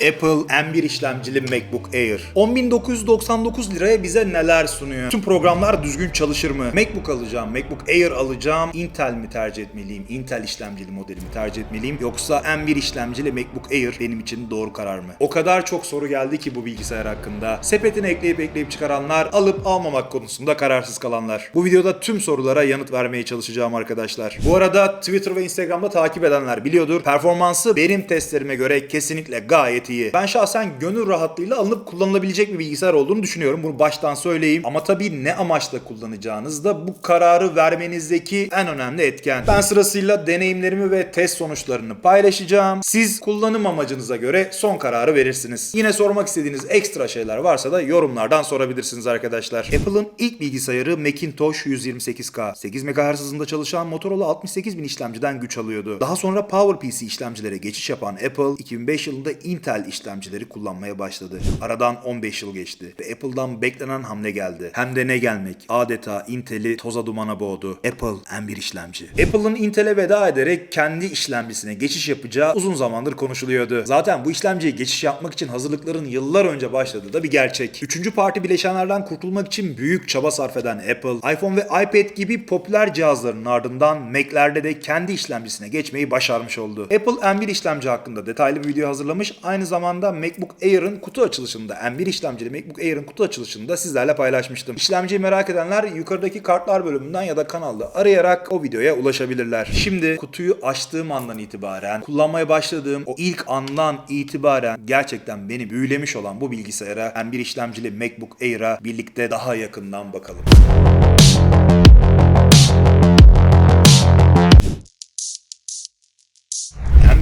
Apple M1 işlemcili MacBook Air. 10.999 liraya bize neler sunuyor? Tüm programlar düzgün çalışır mı? MacBook alacağım, MacBook Air alacağım. Intel mi tercih etmeliyim? Intel işlemcili modelimi tercih etmeliyim? Yoksa M1 işlemcili MacBook Air benim için doğru karar mı? O kadar çok soru geldi ki bu bilgisayar hakkında. Sepetine ekleyip ekleyip çıkaranlar, alıp almamak konusunda kararsız kalanlar. Bu videoda tüm sorulara yanıt vermeye çalışacağım arkadaşlar. Bu arada Twitter ve Instagram'da takip edenler biliyordur. Performansı benim testlerime göre kesinlikle gayet iyi. Ben şahsen gönül rahatlığıyla alınıp kullanılabilecek bir bilgisayar olduğunu düşünüyorum. Bunu baştan söyleyeyim. Ama tabii ne amaçla kullanacağınız da bu kararı vermenizdeki en önemli etken. Ben sırasıyla deneyimlerimi ve test sonuçlarını paylaşacağım. Siz kullanım amacınıza göre son kararı verirsiniz. Yine sormak istediğiniz ekstra şeyler varsa da yorumlardan sorabilirsiniz arkadaşlar. Apple'ın ilk bilgisayarı Macintosh 128K. 8 MHz hızında çalışan Motorola 68000 işlemciden güç alıyordu. Daha sonra PowerPC işlemcilere geçiş yapan Apple 2005 yılında Intel işlemcileri kullanmaya başladı. Aradan 15 yıl geçti ve Apple'dan beklenen hamle geldi. Hem de ne gelmek? Adeta Intel'i toza dumana boğdu. Apple M1 işlemci. Apple'ın Intel'e veda ederek kendi işlemcisine geçiş yapacağı uzun zamandır konuşuluyordu. Zaten bu işlemciye geçiş yapmak için hazırlıkların yıllar önce başladığı da bir gerçek. Üçüncü parti bileşenlerden kurtulmak için büyük çaba sarf eden Apple, iPhone ve iPad gibi popüler cihazların ardından Mac'lerde de kendi işlemcisine geçmeyi başarmış oldu. Apple M1 işlemci hakkında detaylı bir video hazırlamış. Aynı zamanda MacBook Air'ın kutu açılışında, M1 işlemcili MacBook Air'ın kutu açılışında sizlerle paylaşmıştım. İşlemciyi merak edenler yukarıdaki kartlar bölümünden ya da kanalda arayarak o videoya ulaşabilirler. Şimdi kutuyu açtığım andan itibaren, kullanmaya başladığım o ilk andan itibaren gerçekten beni büyülemiş olan bu bilgisayara M1 işlemcili MacBook Air'a birlikte daha yakından bakalım.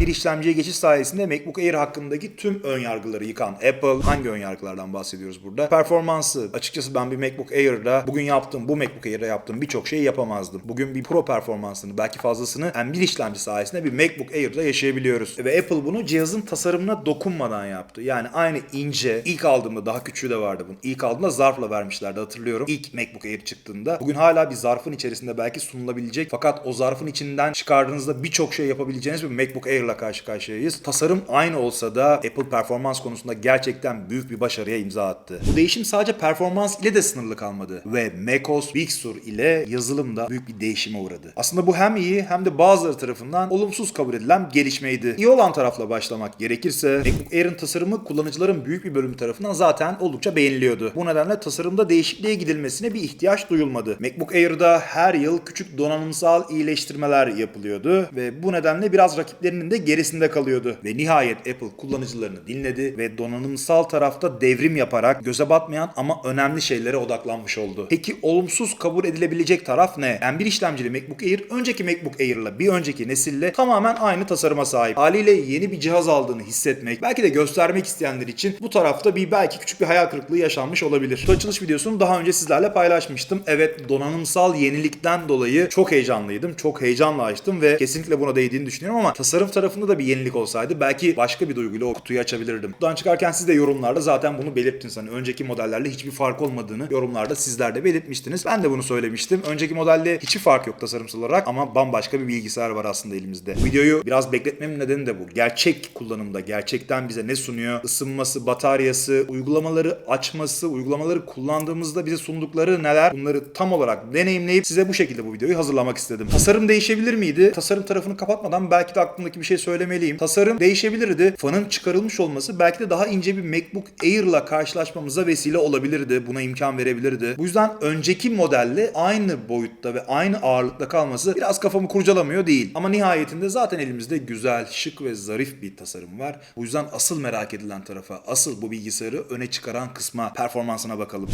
M1 işlemciye geçiş sayesinde MacBook Air hakkındaki tüm ön yargıları yıkan Apple hangi ön yargılardan bahsediyoruz burada? Performansı. Açıkçası ben bir MacBook Air'da bugün yaptığım bu MacBook Air'da yaptığım birçok şeyi yapamazdım. Bugün bir pro performansını belki fazlasını M1 işlemci sayesinde bir MacBook Air'da yaşayabiliyoruz. Ve Apple bunu cihazın tasarımına dokunmadan yaptı. Yani aynı ince ilk aldığımda daha küçüğü de vardı bunun. İlk aldığımda zarfla vermişlerdi hatırlıyorum. İlk MacBook Air çıktığında. Bugün hala bir zarfın içerisinde belki sunulabilecek fakat o zarfın içinden çıkardığınızda birçok şey yapabileceğiniz bir MacBook Air'la karşı karşıyayız. Tasarım aynı olsa da Apple performans konusunda gerçekten büyük bir başarıya imza attı. Bu değişim sadece performans ile de sınırlı kalmadı ve macOS Big Sur ile yazılımda büyük bir değişime uğradı. Aslında bu hem iyi hem de bazıları tarafından olumsuz kabul edilen gelişmeydi. İyi olan tarafla başlamak gerekirse MacBook Air'ın tasarımı kullanıcıların büyük bir bölümü tarafından zaten oldukça beğeniliyordu. Bu nedenle tasarımda değişikliğe gidilmesine bir ihtiyaç duyulmadı. MacBook Air'da her yıl küçük donanımsal iyileştirmeler yapılıyordu ve bu nedenle biraz rakiplerinin de gerisinde kalıyordu. Ve nihayet Apple kullanıcılarını dinledi ve donanımsal tarafta devrim yaparak göze batmayan ama önemli şeylere odaklanmış oldu. Peki olumsuz kabul edilebilecek taraf ne? M1 işlemcili MacBook Air önceki MacBook Air'la bir önceki nesille tamamen aynı tasarıma sahip. Haliyle yeni bir cihaz aldığını hissetmek, belki de göstermek isteyenler için bu tarafta bir belki küçük bir hayal kırıklığı yaşanmış olabilir. Kutu açılış videosunu daha önce sizlerle paylaşmıştım. Evet donanımsal yenilikten dolayı çok heyecanlıydım. Çok heyecanla açtım ve kesinlikle buna değdiğini düşünüyorum ama tasarım tarafında da bir yenilik olsaydı belki başka bir duyguyla o kutuyu açabilirdim. Kutudan çıkarken siz de yorumlarda zaten bunu belirttiniz. Hani önceki modellerle hiçbir fark olmadığını yorumlarda sizler de belirtmiştiniz. Ben de bunu söylemiştim. Önceki modelde hiçbir fark yok tasarımsal olarak ama bambaşka bir bilgisayar var aslında elimizde. Videoyu biraz bekletmemin nedeni de bu. Gerçek kullanımda gerçekten bize ne sunuyor? Isınması, bataryası, uygulamaları açması, uygulamaları kullandığımızda bize sundukları neler? Bunları tam olarak deneyimleyip size bu şekilde bu videoyu hazırlamak istedim. Tasarım değişebilir miydi? Tasarım tarafını kapatmadan belki de aklımdaki bir şey söylemeliyim. Tasarım değişebilirdi. Fanın çıkarılmış olması belki de daha ince bir MacBook Air'la karşılaşmamıza vesile olabilirdi. Buna imkan verebilirdi. Bu yüzden önceki modelle aynı boyutta ve aynı ağırlıkta kalması biraz kafamı kurcalamıyor değil. Ama nihayetinde zaten elimizde güzel, şık ve zarif bir tasarım var. Bu yüzden asıl merak edilen tarafa, asıl bu bilgisayarı öne çıkaran kısma, performansına bakalım.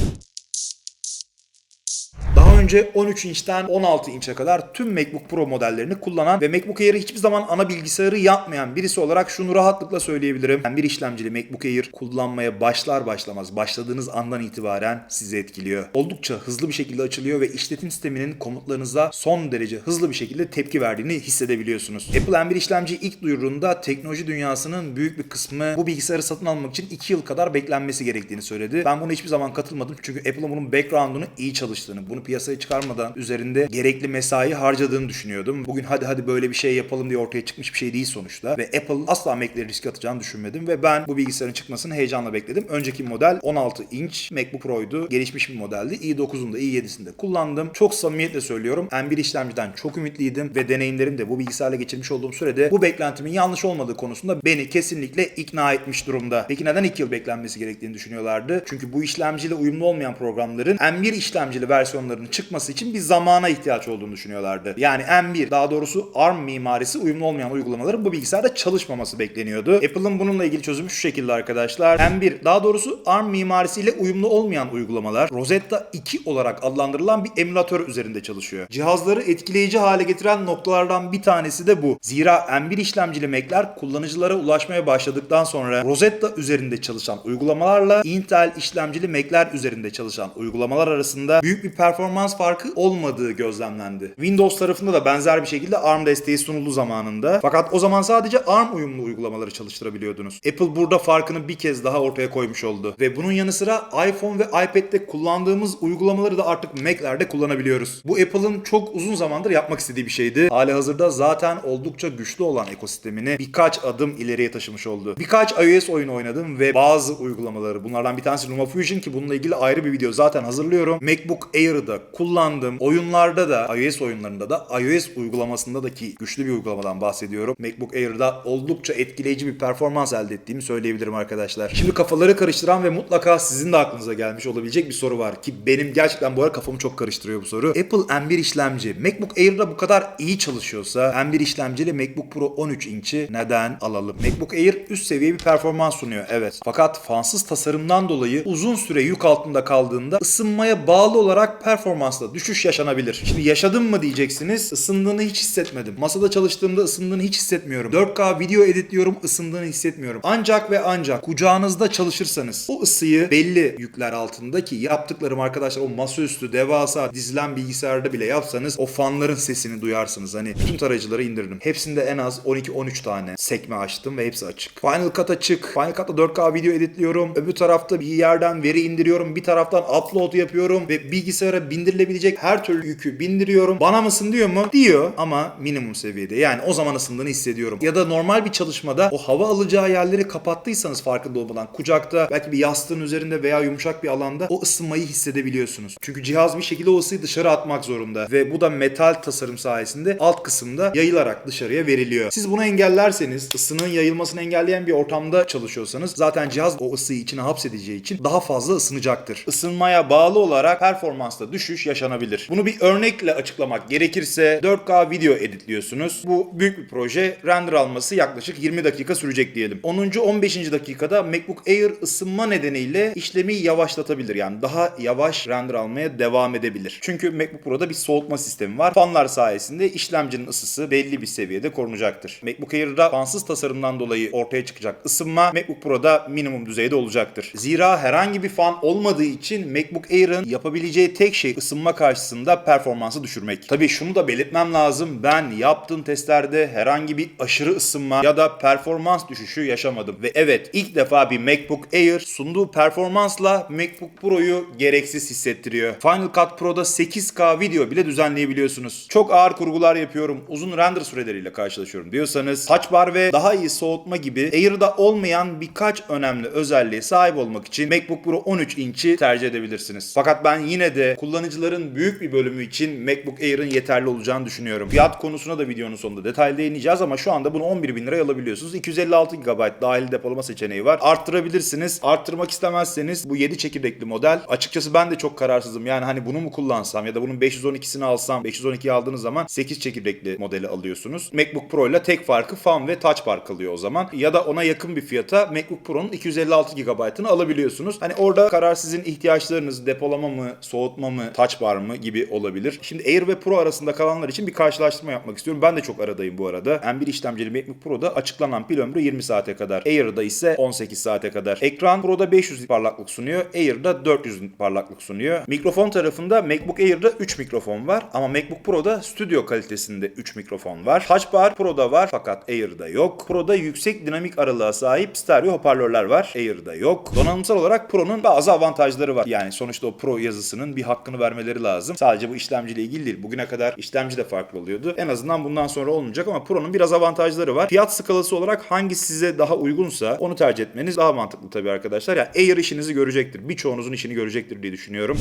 Daha önce 13 inçten 16 inçe kadar tüm MacBook Pro modellerini kullanan ve MacBook Air'ı hiçbir zaman ana bilgisayarı yapmayan birisi olarak şunu rahatlıkla söyleyebilirim. Ben bir işlemcili MacBook Air kullanmaya başlar başlamaz başladığınız andan itibaren sizi etkiliyor. Oldukça hızlı bir şekilde açılıyor ve işletim sisteminin komutlarınıza son derece hızlı bir şekilde tepki verdiğini hissedebiliyorsunuz. Apple M1 işlemciyi ilk duyurduğunda teknoloji dünyasının büyük bir kısmı bu bilgisayarı satın almak için 2 yıl kadar beklenmesi gerektiğini söyledi. Ben buna hiçbir zaman katılmadım çünkü Apple'ın bunun background'unu iyi çalıştığını, bunu piyasaya piyasaya çıkarmadan üzerinde gerekli mesai harcadığını düşünüyordum. Bugün hadi hadi böyle bir şey yapalım diye ortaya çıkmış bir şey değil sonuçta. Ve Apple asla Mac'leri riske atacağını düşünmedim ve ben bu bilgisayarın çıkmasını heyecanla bekledim. Önceki model 16 inç MacBook Pro'ydu. Gelişmiş bir modeldi. i9'unda i7'sinde kullandım. Çok samimiyetle söylüyorum. M1 işlemciden çok ümitliydim ve deneyimlerim de bu bilgisayarla geçirmiş olduğum sürede bu beklentimin yanlış olmadığı konusunda beni kesinlikle ikna etmiş durumda. Peki neden 2 yıl beklenmesi gerektiğini düşünüyorlardı? Çünkü bu işlemciyle uyumlu olmayan programların M1 işlemcili versiyonlarının çıkması için bir zamana ihtiyaç olduğunu düşünüyorlardı. Yani M1 daha doğrusu ARM mimarisi uyumlu olmayan uygulamaların bu bilgisayarda çalışmaması bekleniyordu. Apple'ın bununla ilgili çözümü şu şekilde arkadaşlar. M1 daha doğrusu ARM mimarisiyle uyumlu olmayan uygulamalar Rosetta 2 olarak adlandırılan bir emülatör üzerinde çalışıyor. Cihazları etkileyici hale getiren noktalardan bir tanesi de bu. Zira M1 işlemcili Mac'ler kullanıcılara ulaşmaya başladıktan sonra Rosetta üzerinde çalışan uygulamalarla Intel işlemcili Mac'ler üzerinde çalışan uygulamalar arasında büyük bir performans farkı olmadığı gözlemlendi. Windows tarafında da benzer bir şekilde ARM desteği sunuldu zamanında. Fakat o zaman sadece ARM uyumlu uygulamaları çalıştırabiliyordunuz. Apple burada farkını bir kez daha ortaya koymuş oldu. Ve bunun yanı sıra iPhone ve iPad'de kullandığımız uygulamaları da artık Mac'lerde kullanabiliyoruz. Bu Apple'ın çok uzun zamandır yapmak istediği bir şeydi. Hali hazırda zaten oldukça güçlü olan ekosistemini birkaç adım ileriye taşımış oldu. Birkaç iOS oyunu oynadım ve bazı uygulamaları bunlardan bir tanesi LumaFusion ki bununla ilgili ayrı bir video zaten hazırlıyorum. MacBook Air'ı da kullandım. Oyunlarda da iOS oyunlarında da iOS uygulamasında da ki güçlü bir uygulamadan bahsediyorum. MacBook Air'da oldukça etkileyici bir performans elde ettiğimi söyleyebilirim arkadaşlar. Şimdi kafaları karıştıran ve mutlaka sizin de aklınıza gelmiş olabilecek bir soru var ki benim gerçekten bu ara kafamı çok karıştırıyor bu soru. Apple M1 işlemci MacBook Air'da bu kadar iyi çalışıyorsa M1 işlemcili MacBook Pro 13 inç'i neden alalım? MacBook Air üst seviye bir performans sunuyor evet. Fakat fansız tasarımdan dolayı uzun süre yük altında kaldığında ısınmaya bağlı olarak performansta düşüş yaşanabilir. Şimdi yaşadım mı diyeceksiniz. Isındığını hiç hissetmedim. Masada çalıştığımda ısındığını hiç hissetmiyorum. 4K video editliyorum ısındığını hissetmiyorum. Ancak ve ancak kucağınızda çalışırsanız o ısıyı belli yükler altında ki yaptıklarım arkadaşlar o masaüstü devasa dizilen bilgisayarda bile yapsanız o fanların sesini duyarsınız. Hani bütün tarayıcıları indirdim. Hepsinde en az 12-13 tane sekme açtım ve hepsi açık. Final Cut açık. Final Cut'ta 4K video editliyorum. Öbür tarafta bir yerden veri indiriyorum. Bir taraftan upload yapıyorum ve bilgisayara bindirilebilecek her türlü yükü bindiriyorum. Bana mısın diyor mu? Diyor ama minimum seviyede. Yani o zaman ısındığını hissediyorum. Ya da normal bir çalışmada o hava alacağı yerleri kapattıysanız farkında olmadan kucakta belki bir yastığın üzerinde veya yumuşak bir alanda o ısınmayı hissedebiliyorsunuz. Çünkü cihaz bir şekilde o ısıyı dışarı atmak zorunda ve bu da metal tasarım sayesinde alt kısımda yayılarak dışarıya veriliyor. Siz bunu engellerseniz ısının yayılmasını engelleyen bir ortamda çalışıyorsanız zaten cihaz o ısıyı içine hapsedeceği için daha fazla ısınacaktır. Isınmaya bağlı olarak performansta düşüş yaşanabilir. Bunu bir örnekle açıklamak gerekirse 4K video editliyorsunuz. Bu büyük bir proje. Render alması yaklaşık 20 dakika sürecek diyelim. 10. 15. dakikada MacBook Air ısınma nedeniyle işlemi yavaşlatabilir. Yani daha yavaş render almaya devam edebilir. Çünkü MacBook Pro'da bir soğutma sistemi var. Fanlar sayesinde işlemcinin ısısı belli bir seviyede korunacaktır. MacBook Air'da fansız tasarımdan dolayı ortaya çıkacak ısınma MacBook Pro'da minimum düzeyde olacaktır. Zira herhangi bir fan olmadığı için MacBook Air'ın yapabileceği tek şey ısınma karşısında performansı düşürmek. Tabii şunu da belirtmem lazım. Ben yaptığım testlerde herhangi bir aşırı ısınma ya da performans düşüşü yaşamadım. Ve evet ilk defa bir MacBook Air sunduğu performansla MacBook Pro'yu gereksiz hissettiriyor. Final Cut Pro'da 8K video bile düzenleyebiliyorsunuz. Çok ağır kurgular yapıyorum. Uzun render süreleriyle karşılaşıyorum diyorsanız touch bar ve daha iyi soğutma gibi Air'da olmayan birkaç önemli özelliğe sahip olmak için MacBook Pro 13 inç'i tercih edebilirsiniz. Fakat ben yine de kullanıcıların büyük bir bölümü için MacBook Air'ın yeterli olacağını düşünüyorum. Fiyat konusuna da videonun sonunda detaylı değineceğiz ama şu anda bunu 11 bin liraya alabiliyorsunuz. 256 GB dahil depolama seçeneği var. Arttırabilirsiniz. Arttırmak istemezseniz bu 7 çekirdekli model. Açıkçası ben de çok kararsızım. Yani hani bunu mu kullansam ya da bunun 512'sini alsam 512'yi aldığınız zaman 8 çekirdekli modeli alıyorsunuz. MacBook Pro ile tek farkı fan ve touch bar kalıyor o zaman. Ya da ona yakın bir fiyata MacBook Pro'nun 256 GB'ını alabiliyorsunuz. Hani orada karar sizin ihtiyaçlarınız depolama mı, soğutma mı, touch bar mı gibi olabilir. Şimdi Air ve Pro arasında kalanlar için bir karşılaştırma yapmak istiyorum. Ben de çok aradayım bu arada. M1 işlemcili MacBook Pro'da açıklanan pil ömrü 20 saate kadar. Air'da ise 18 saate kadar. Ekran Pro'da 500 parlaklık sunuyor. Air'da 400 parlaklık sunuyor. Mikrofon tarafında MacBook Air'da 3 mikrofon var ama MacBook Pro'da stüdyo kalitesinde 3 mikrofon var. Touch bar Pro'da var fakat Air'da yok. Pro'da yüksek dinamik aralığa sahip stereo hoparlörler var. Air'da yok. Donanımsal olarak Pro'nun bazı avantajları var. Yani sonuçta o Pro yazısının bir hakkını güncellemeleri lazım. Sadece bu işlemciyle ilgili değil. Bugüne kadar işlemci de farklı oluyordu. En azından bundan sonra olmayacak ama Pro'nun biraz avantajları var. Fiyat skalası olarak hangisi size daha uygunsa onu tercih etmeniz daha mantıklı tabii arkadaşlar. Yani Air işinizi görecektir. Birçoğunuzun işini görecektir diye düşünüyorum.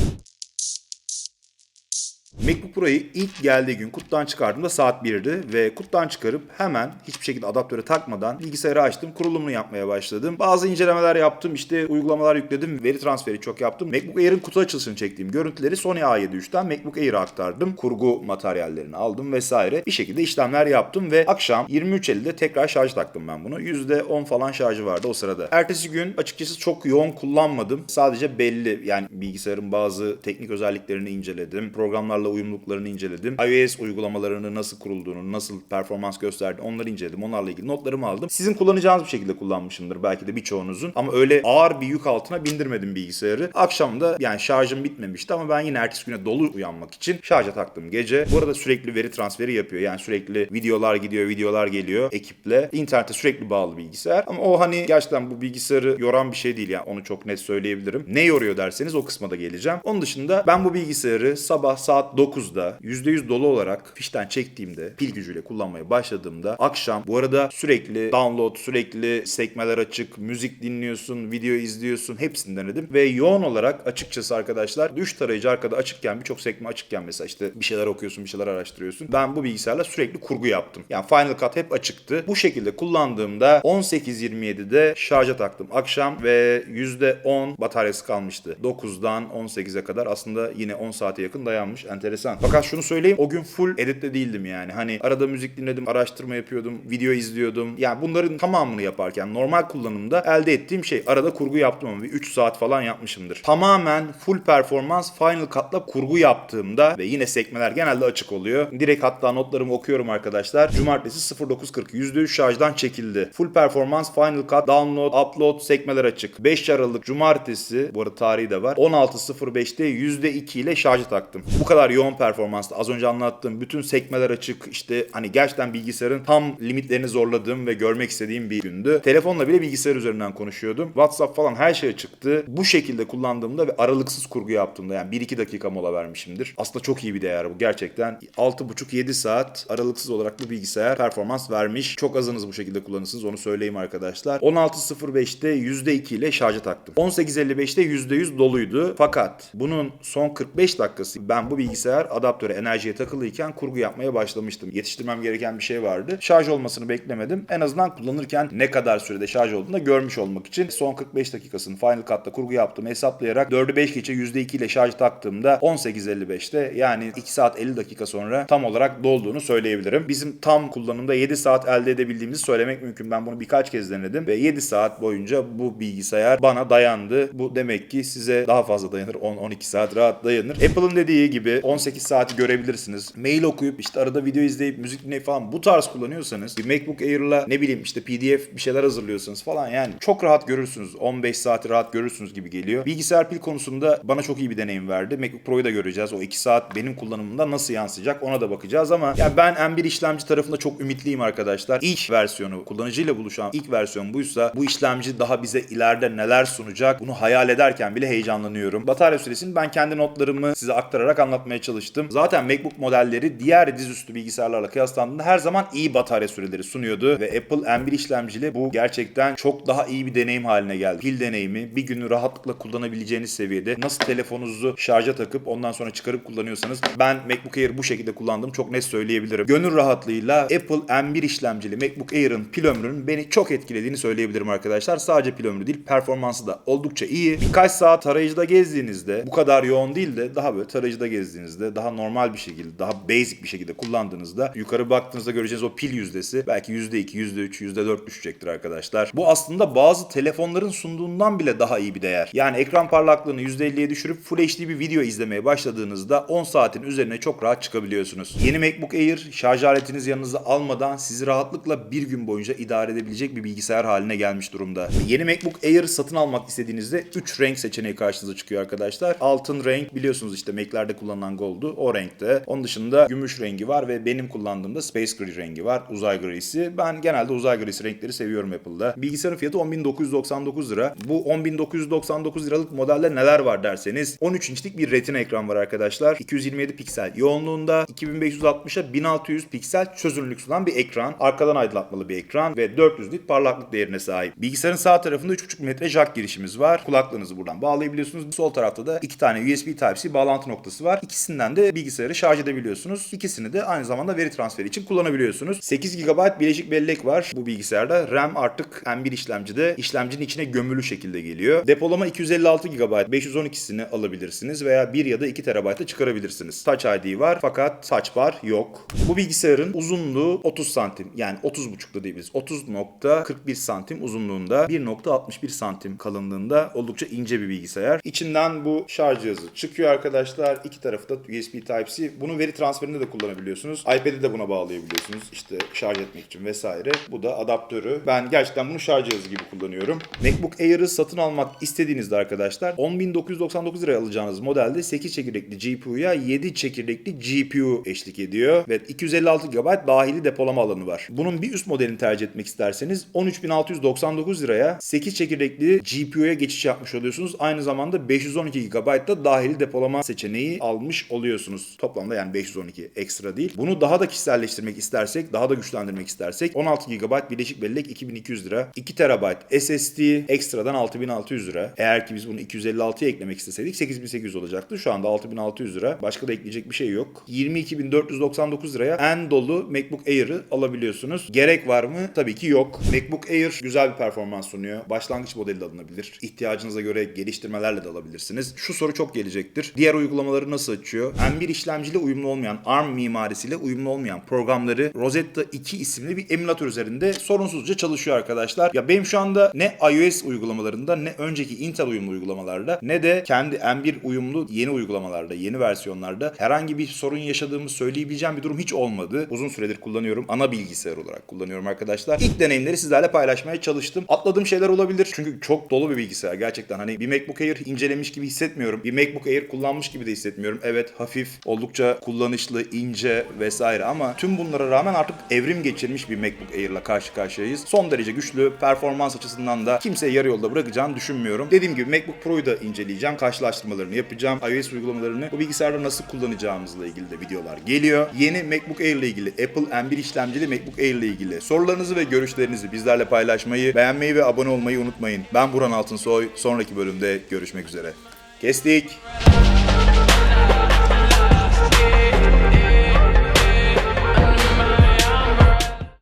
MacBook Pro'yu ilk geldiği gün kutudan çıkardığımda saat 1'di ve kutudan çıkarıp hemen hiçbir şekilde adaptöre takmadan bilgisayarı açtım, kurulumunu yapmaya başladım. Bazı incelemeler yaptım, işte uygulamalar yükledim, veri transferi çok yaptım. MacBook Air'in kutu açılışını çektiğim görüntüleri Sony A73'ten MacBook Air'e aktardım. Kurgu materyallerini aldım vesaire. Bir şekilde işlemler yaptım ve akşam 23.50'de tekrar şarj taktım ben bunu. %10 falan şarjı vardı o sırada. Ertesi gün açıkçası çok yoğun kullanmadım. Sadece belli yani bilgisayarın bazı teknik özelliklerini inceledim. Programlarla uyumluluklarını inceledim. iOS uygulamalarını nasıl kurulduğunu, nasıl performans gösterdiğini onları inceledim. Onlarla ilgili notlarımı aldım. Sizin kullanacağınız bir şekilde kullanmışımdır belki de birçoğunuzun. Ama öyle ağır bir yük altına bindirmedim bilgisayarı. Akşam da yani şarjım bitmemişti ama ben yine ertesi güne dolu uyanmak için şarja taktım gece. Bu arada sürekli veri transferi yapıyor. Yani sürekli videolar gidiyor, videolar geliyor ekiple. İnternete sürekli bağlı bilgisayar. Ama o hani gerçekten bu bilgisayarı yoran bir şey değil yani onu çok net söyleyebilirim. Ne yoruyor derseniz o kısma da geleceğim. Onun dışında ben bu bilgisayarı sabah saat 9'da %100 dolu olarak fişten çektiğimde pil gücüyle kullanmaya başladığımda akşam bu arada sürekli download, sürekli sekmeler açık, müzik dinliyorsun, video izliyorsun hepsini denedim ve yoğun olarak açıkçası arkadaşlar düş tarayıcı arkada açıkken birçok sekme açıkken mesela işte bir şeyler okuyorsun, bir şeyler araştırıyorsun. Ben bu bilgisayarla sürekli kurgu yaptım. Yani Final Cut hep açıktı. Bu şekilde kullandığımda 18.27'de şarja taktım akşam ve %10 bataryası kalmıştı. 9'dan 18'e kadar aslında yine 10 saate yakın dayanmış. Enteresan. Fakat şunu söyleyeyim o gün full editte değildim yani. Hani arada müzik dinledim, araştırma yapıyordum, video izliyordum. Yani bunların tamamını yaparken normal kullanımda elde ettiğim şey arada kurgu yaptım ama bir 3 saat falan yapmışımdır. Tamamen full performans Final Cut'la kurgu yaptığımda ve yine sekmeler genelde açık oluyor. Direkt hatta notlarımı okuyorum arkadaşlar. Cumartesi 09.40 %3 şarjdan çekildi. Full performans Final Cut, download, upload, sekmeler açık. 5 Aralık Cumartesi, bu arada tarihi de var. 16.05'te %2 ile şarjı taktım. Bu kadar yoğun performansta az önce anlattığım bütün sekmeler açık. İşte hani gerçekten bilgisayarın tam limitlerini zorladığım ve görmek istediğim bir gündü. Telefonla bile bilgisayar üzerinden konuşuyordum. WhatsApp falan her şey çıktı. Bu şekilde kullandığımda ve aralıksız kurgu yaptığımda yani 1-2 dakika mola vermişimdir. Aslında çok iyi bir değer bu gerçekten. 6,5-7 saat aralıksız olarak bu bilgisayar performans vermiş. Çok azınız bu şekilde kullanırsınız onu söyleyeyim arkadaşlar. 16.05'te %2 ile şarja taktım. 18.55'te %100 doluydu. Fakat bunun son 45 dakikası ben bu bilgisayar adaptöre enerjiye takılıyken kurgu yapmaya başlamıştım. Yetiştirmem gereken bir şey vardı. Şarj olmasını beklemedim. En azından kullanırken ne kadar sürede şarj olduğunu da görmüş olmak için son 45 dakikasını Final Cut'ta kurgu yaptığımı hesaplayarak 4'ü 5 geçe %2 ile şarj taktığımda 18.55'te yani 2 saat 50 dakika sonra tam olarak dolduğunu söyleyebilirim. Bizim tam kullanımda 7 saat elde edebildiğimizi söylemek mümkün. Ben bunu birkaç kez denedim ve 7 saat boyunca bu bilgisayar bana dayandı. Bu demek ki size daha fazla dayanır. 10-12 saat rahat dayanır. Apple'ın dediği gibi 18 saati görebilirsiniz. Mail okuyup işte arada video izleyip müzik dinleyip falan bu tarz kullanıyorsanız bir MacBook Air'la ne bileyim işte PDF bir şeyler hazırlıyorsanız falan yani çok rahat görürsünüz. 15 saati rahat görürsünüz gibi geliyor. Bilgisayar pil konusunda bana çok iyi bir deneyim verdi. MacBook Pro'yu da göreceğiz. O 2 saat benim kullanımımda nasıl yansıyacak ona da bakacağız ama ya ben M1 işlemci tarafında çok ümitliyim arkadaşlar. İlk versiyonu kullanıcıyla buluşan ilk versiyon buysa bu işlemci daha bize ileride neler sunacak bunu hayal ederken bile heyecanlanıyorum. Batarya süresini ben kendi notlarımı size aktararak anlatmaya çalıştım. Zaten MacBook modelleri diğer dizüstü bilgisayarlarla kıyaslandığında her zaman iyi batarya süreleri sunuyordu ve Apple M1 işlemcili bu gerçekten çok daha iyi bir deneyim haline geldi. Pil deneyimi bir günü rahatlıkla kullanabileceğiniz seviyede nasıl telefonunuzu şarja takıp ondan sonra çıkarıp kullanıyorsanız ben MacBook Air bu şekilde kullandım çok net söyleyebilirim. Gönül rahatlığıyla Apple M1 işlemcili MacBook Air'ın pil ömrünün beni çok etkilediğini söyleyebilirim arkadaşlar. Sadece pil ömrü değil performansı da oldukça iyi. Birkaç saat tarayıcıda gezdiğinizde bu kadar yoğun değil de daha böyle tarayıcıda gezdiğinizde daha normal bir şekilde daha basic bir şekilde kullandığınızda yukarı baktığınızda göreceğiniz o pil yüzdesi belki %2, %3, %4 düşecektir arkadaşlar. Bu aslında bazı telefonların sunduğundan bile daha iyi bir değer. Yani ekran parlaklığını %50'ye düşürüp Full HD bir video izlemeye başladığınızda 10 saatin üzerine çok rahat çıkabiliyorsunuz. Yeni MacBook Air şarj aletinizi yanınıza almadan sizi rahatlıkla bir gün boyunca idare edebilecek bir bilgisayar haline gelmiş durumda. Yeni MacBook Air satın almak istediğinizde 3 renk seçeneği karşınıza çıkıyor arkadaşlar. Altın renk biliyorsunuz işte Mac'lerde kullanılan Gold'u o renkte. Onun dışında gümüş rengi var ve benim kullandığımda Space Gray rengi var. Uzay grisi. Ben genelde uzay grisi renkleri seviyorum Apple'da. Bilgisayarın fiyatı 10.999 lira. Bu 10.999 liralık modelde neler var derseniz 13 inçlik bir retina ekran var arkadaşlar. 227 piksel yoğunluğunda 2560'a 1600 piksel çözünürlük sunan bir ekran. Arkadan aydınlatmalı bir ekran ve 400 nit parlaklık değerine sahip. Bilgisayarın sağ tarafında 3.5 metre jack girişimiz var. Kulaklığınızı buradan bağlayabiliyorsunuz. Sol tarafta da iki tane USB Type-C bağlantı noktası var. İkisinden de bilgisayarı şarj edebiliyorsunuz. İkisini de aynı zamanda veri transferi için kullanabiliyorsunuz. 8 GB bileşik bellek var bu bilgisayarda. RAM artık M1 işlemcide işlemcinin içine gömülü şekilde geliyor. Depolama 256 GB. 512'sini alabilirsiniz veya 1 ya da 2 TB'da çıkarabilirsiniz. Touch ID var fakat Touch Bar yok. Bu bilgisayarın uzunluğu 30 santim. Yani 30.5'da diyebiliriz. 30.41 santim uzunluğunda 1.61 santim kalınlığında oldukça ince bir bilgisayar. İçinden bu şarj cihazı çıkıyor arkadaşlar. İki tarafı da USB Type-C. Bunu veri transferinde de kullanabiliyorsunuz. iPad'i de buna bağlayabiliyorsunuz. İşte şarj etmek için vesaire. Bu da adaptörü. Ben gerçekten bunu şarj cihazı gibi kullanıyorum. MacBook Air'ı satın almak istediğinizde arkadaşlar 10.999 liraya alacağınız modelde 8 çekirdekli GPU'ya 7 çekirdekli GPU eşlik ediyor. Ve 256 GB dahili depolama alanı var. Bunun bir üst modelini tercih etmek isterseniz 13.699 liraya 8 çekirdekli GPU'ya geçiş yapmış oluyorsunuz. Aynı zamanda 512 GB da dahili depolama seçeneği almış oluyorsunuz. Toplamda yani 512 ekstra değil. Bunu daha da kişiselleştirmek istersek, daha da güçlendirmek istersek 16 GB bileşik bellek 2200 lira. 2 TB SSD ekstradan 6600 lira. Eğer ki biz bunu 256'ya eklemek isteseydik 8800 olacaktı. Şu anda 6600 lira. Başka da ekleyecek bir şey yok. 22.499 liraya en dolu MacBook Air'ı alabiliyorsunuz. Gerek var mı? Tabii ki yok. MacBook Air güzel bir performans sunuyor. Başlangıç modeli de alınabilir. İhtiyacınıza göre geliştirmelerle de alabilirsiniz. Şu soru çok gelecektir. Diğer uygulamaları nasıl açıyor? M1 işlemciyle uyumlu olmayan, ARM mimarisiyle uyumlu olmayan programları Rosetta 2 isimli bir emülatör üzerinde sorunsuzca çalışıyor arkadaşlar. Ya benim şu anda ne iOS uygulamalarında ne önceki Intel uyumlu uygulamalarda ne de kendi M1 uyumlu yeni uygulamalarda, yeni versiyonlarda herhangi bir sorun yaşadığımı söyleyebileceğim bir durum hiç olmadı. Uzun süredir kullanıyorum. Ana bilgisayar olarak kullanıyorum arkadaşlar. İlk deneyimleri sizlerle paylaşmaya çalıştım. Atladığım şeyler olabilir. Çünkü çok dolu bir bilgisayar. Gerçekten hani bir MacBook Air incelemiş gibi hissetmiyorum. Bir MacBook Air kullanmış gibi de hissetmiyorum. Evet hafif, oldukça kullanışlı, ince vesaire ama tüm bunlara rağmen artık evrim geçirmiş bir MacBook Air ile karşı karşıyayız. Son derece güçlü, performans açısından da kimseye yarı yolda bırakacağını düşünmüyorum. Dediğim gibi MacBook Pro'yu da inceleyeceğim. Karşılaştırmalarını yapacağım. iOS uygulamalarını bu bilgisayarda nasıl kullanacağımızla ilgili de videolar geliyor. Yeni MacBook Air ile ilgili, Apple M1 işlemcili MacBook Air ile ilgili sorularınızı ve görüşlerinizi bizlerle paylaşmayı, beğenmeyi ve abone olmayı unutmayın. Ben Buran Altınsoy. Sonraki bölümde görüşmek üzere. Kestik.